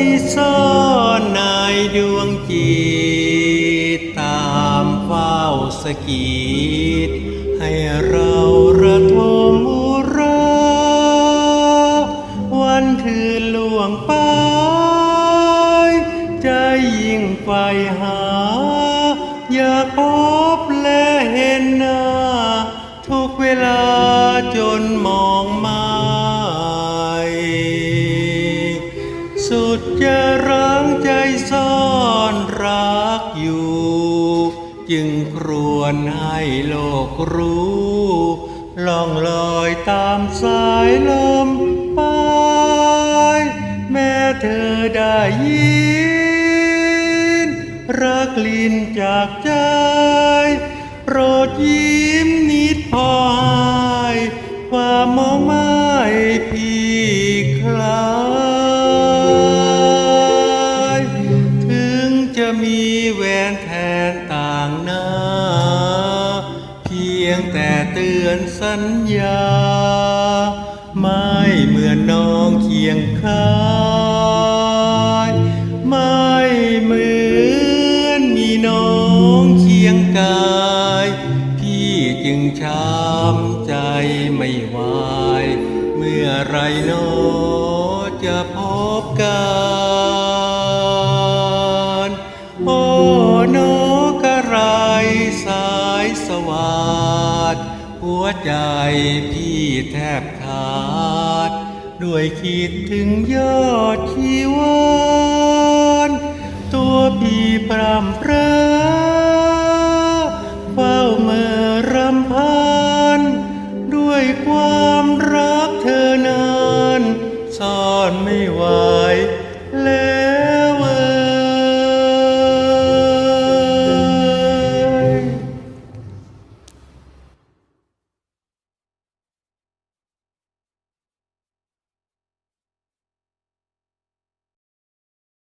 ที่ซ่อนในดวงจิต ตามเฝ้าสกิดให้เราระทมมุราวันคืนล่วงไป ใจยิ่งไปหา อยากพบและเห็นหน้า ทุกเวลาจนมองมา จะรังใจซ่อนรักอยู่ จึงครวญให้โลกรู้ล่องลอยตามสายลมไปแม้เธอได้ยิน รักลินจากใจ โปรดยิ้มนิดพอให้ ยงแต่เตือนสัญญา ไม่เหมือนน้องเคียงข้างไม่เหมือนมีน้องเคียงกาย พี่จึงช้ำใจไม่ไหวเมื่อไรโนอจะพบกัน สวัสดหัวใจพี่แทบขาด ด้วยคิดถึงยอดชีวันตัวพี่พรำเพรเฝ้าเมื่อรำพัน ด้วยความรักเธอนั้นซ่อนไม่ไหว